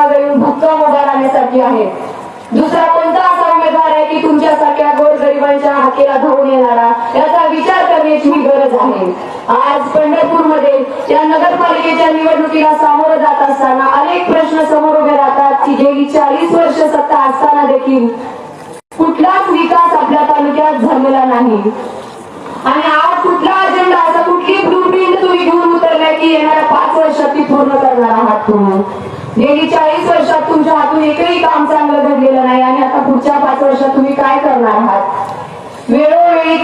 पाठीमागे येऊन भक्कम उभा राहण्यासाठी आहे. दुसरा कोणता असा उमेदवार आहे की तुमच्यासारख्या गोरगरिबांच्या हाकेला धावून येणारा? याचा विचार करण्याची गरज आहे. आज पंढरपूरमध्ये या नगरपालिकेच्या निवडणुकीला सामोरं जात असताना अनेक प्रश्न समोर उभे राहतात की गेली चाळीस वर्ष सत्ता असताना देखील कुठलाच विकास आपल्या तालुक्यात झालेला नाही. आणि की येणाऱ्या पाच वर्षात ती पूर्ण करणार आहात तुम्ही. गेली चाळीस वर्षात तुमच्या हातून एकही काम चांगलं घडलेलं नाही आणि आता पुढच्या पाच वर्षात तुम्ही काय करणार आहात? वेळोवेळी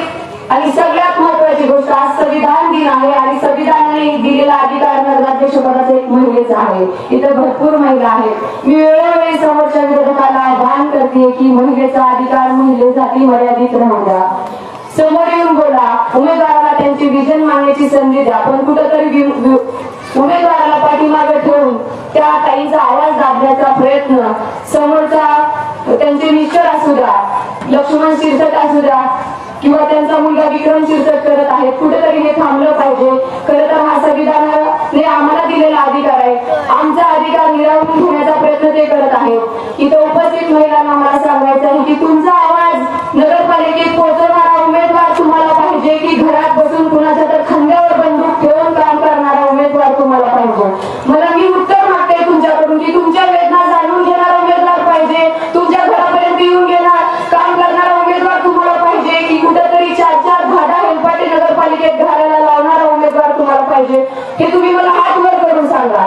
आणि सगळ्यात महत्वाची गोष्ट आज संविधान दिन आहे आणि संविधानाने दिलेला अधिकार नगराध्यक्षपदाचा एक महिलेच आहे. इथं भरपूर महिला आहेत. मी वेळोवेळी समोरच्या विरोधकाला आवाहन करते की महिलेचा अधिकार महिलेसाठी मर्यादित राहू द्या. समोर येऊन बोला उमेदवाराला त्यांची विजन मागण्याची संधी द्या. पण कुठंतरी उमेदवाराला पाठीमागे ठेवून त्या ताईंचा आवाज दाबण्याचा प्रयत्न समोरचा त्यांचे निश्चय असू द्या लक्ष्मण शीर्षक असू द्या किंवा त्यांचा मुलगा विक्रम शीर्षक करत आहे कुठेतरी हे थांबलं पाहिजे. खरं तर हा संविधानाने आम्हाला दिलेला अधिकार आहे. आमचा अधिकार निरावून घेण्याचा प्रयत्न ते करत आहेत. इथं उपस्थित महिलांना मला सांगायचं पाहिजे हे तुम्ही मला हात वर करून सांगा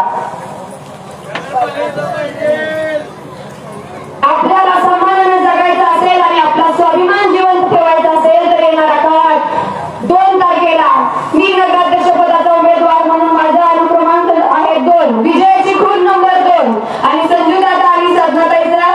आपल्याला सन्मानाने जगायचं असेल आणि आपला स्वाभिमान जिवंत ठेवायचा असेल तर येणारा काळात दोन तारखेला मी नगराध्यक्ष पदाचा उमेदवार म्हणून माझा अनुक्रमांक आहे दोन विजयाची खून नंबर दोन आणि संजू दादा आणि साधनाताईचा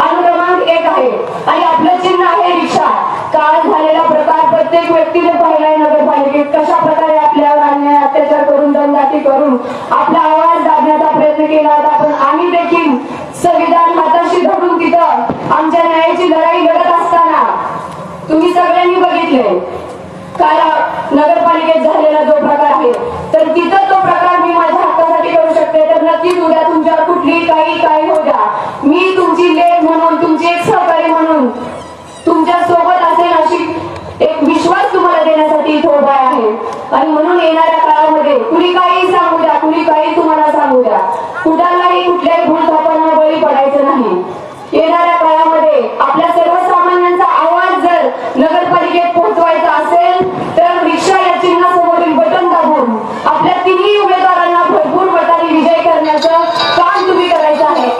अनुक्रमांक एक आहे आणि आपलं चिन्ह आहे रिक्षा काल झालेला प्रकार प्रत्येक व्यक्तीने पाहिलाय नगरपालिकेत कशा प्रकारे आपल्यावर अन्याय अत्याचार करून दमदाटी करून आपला आवाज दाबण्याचा प्रयत्न केला होता पण आम्ही देखील संविधान हाताशी धरून तिथं आमच्या न्यायाची लढाई लढत असताना तुम्ही सगळ्यांनी बघितले. काल नगरपालिकेत झालेला जो प्रकार आहे तर तिथं तो प्रकार